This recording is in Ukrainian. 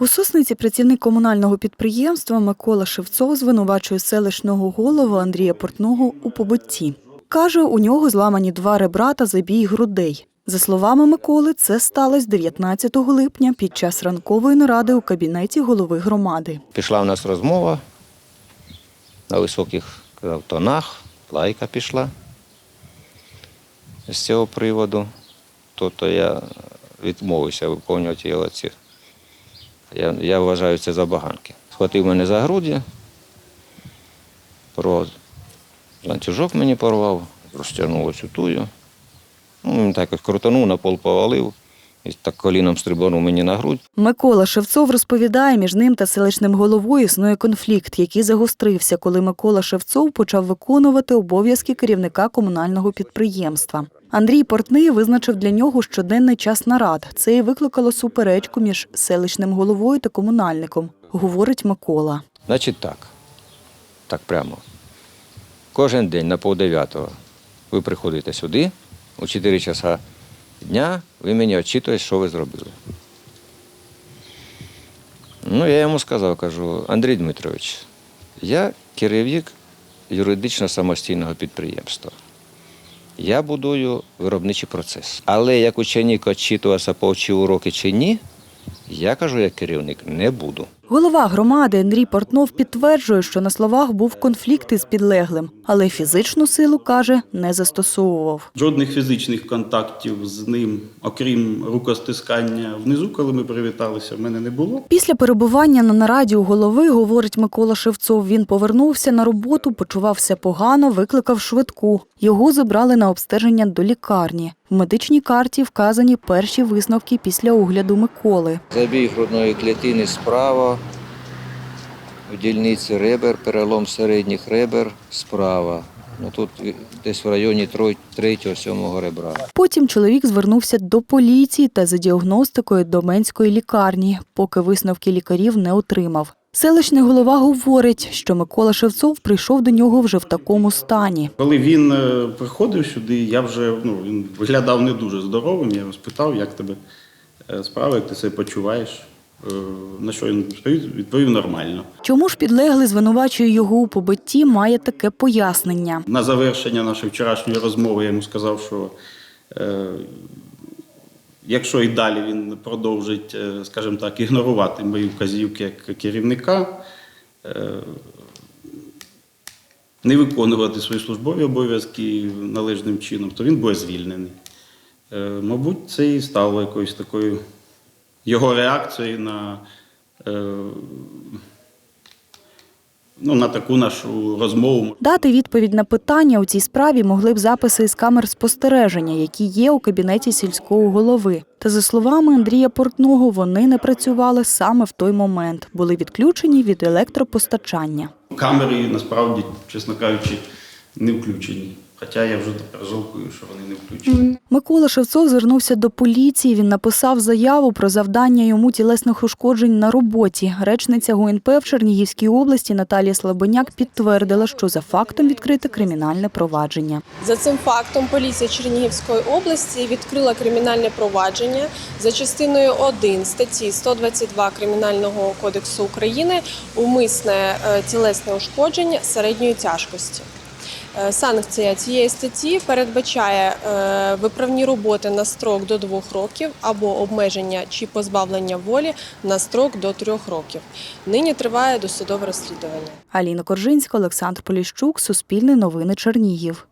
У Сосниці працівник комунального підприємства Микола Шевцов звинувачує селищного голову Андрія Портного у побутті. Каже, у нього зламані два ребра та забій грудей. За словами Миколи, це сталося 19 липня під час ранкової наради у кабінеті голови громади. Пішла в нас розмова на високих тонах, лайка пішла з цього приводу. Тобто я відмовився виконувати його ці. Я, я вважаю це забаганки. Схватив мене за груді, порвав ланцюжок мені порвав, розтягнув оцю тую. Ну, він так крутанув, на пол повалив і так коліном стрибанув мені на грудь. Микола Шевцов розповідає, між ним та селищним головою існує конфлікт, який загострився, коли Микола Шевцов почав виконувати обов'язки керівника комунального підприємства. Андрій Портний визначив для нього щоденний час нарад. Це і викликало суперечку між селищним головою та комунальником, говорить Микола. Значить так, так прямо. Кожен день на півдев'ятого ви приходите сюди, у 4 часа дня ви мені відчитуєте, що ви зробили. Ну, я йому сказав, кажу, Андрій Дмитрович, я керівник юридично самостійного підприємства. Я будую виробничий процес. Але як ученик відчитувався, повчив уроки чи ні, я кажу, як керівник, не буду. Голова громади Андрій Портнов підтверджує, що на словах був конфлікт із підлеглим, але фізичну силу каже, не застосовував. Жодних фізичних контактів з ним, окрім рукостискання внизу, коли ми привіталися, в мене не було. Після перебування на нараді у голови, говорить Микола Шевцов, він повернувся на роботу, почувався погано, викликав швидку. Його забрали на обстеження до лікарні. В медичній карті вказані перші висновки після огляду Миколи. Забій грудної клітини справа, в дільниці ребер, перелом середніх ребер справа. Ну, тут десь в районі 3-7 ребра. Потім чоловік звернувся до поліції та за діагностикою до Менської лікарні, поки висновки лікарів не отримав. Селищний голова говорить, що Микола Шевцов прийшов до нього вже в такому стані. Коли він е, приходив сюди, я вже ну, він виглядав не дуже здоровим. Я його спитав, як тебе е, справи, як ти себе почуваєш. Е, На що він відповів? Відповів нормально. Чому ж підлеглий звинувачує його у побитті, має таке пояснення. На завершення нашої вчорашньої розмови я йому сказав, що е, якщо і далі він продовжить, е, скажімо так, ігнорувати мої вказівки як керівника, е, не виконувати свої службові обов'язки належним чином, то він буде звільнений. Е, мабуть, це і стало якоюсь такою його реакцією на, е, ну, на таку нашу розмову. Дати відповідь на питання у цій справі могли б записи із камер спостереження, які є у кабінеті сільського голови. Та за словами Андрія Портного, вони не працювали саме в той момент, були відключені від електропостачання. Камери насправді, чесно кажучи, не включені. Хоча я вже тепер жалкую, що вони не включені. Микола Шевцов звернувся до поліції. Він написав заяву про завдання йому тілесних ушкоджень на роботі. Речниця ГУНП в Чернігівській області Наталія Слабеняк підтвердила, що за фактом відкрите кримінальне провадження. За цим фактом поліція Чернігівської області відкрила кримінальне провадження за частиною 1 статті 122 Кримінального кодексу України умисне е, тілесне ушкодження середньої тяжкості. Е, Санкція цієї статті передбачає е, виправні роботи на строк до двох років або обмеження чи позбавлення волі на строк до трьох років. Нині триває досудове розслідування. Аліна Коржинська, Олександр Поліщук, Суспільне новини Чернігів.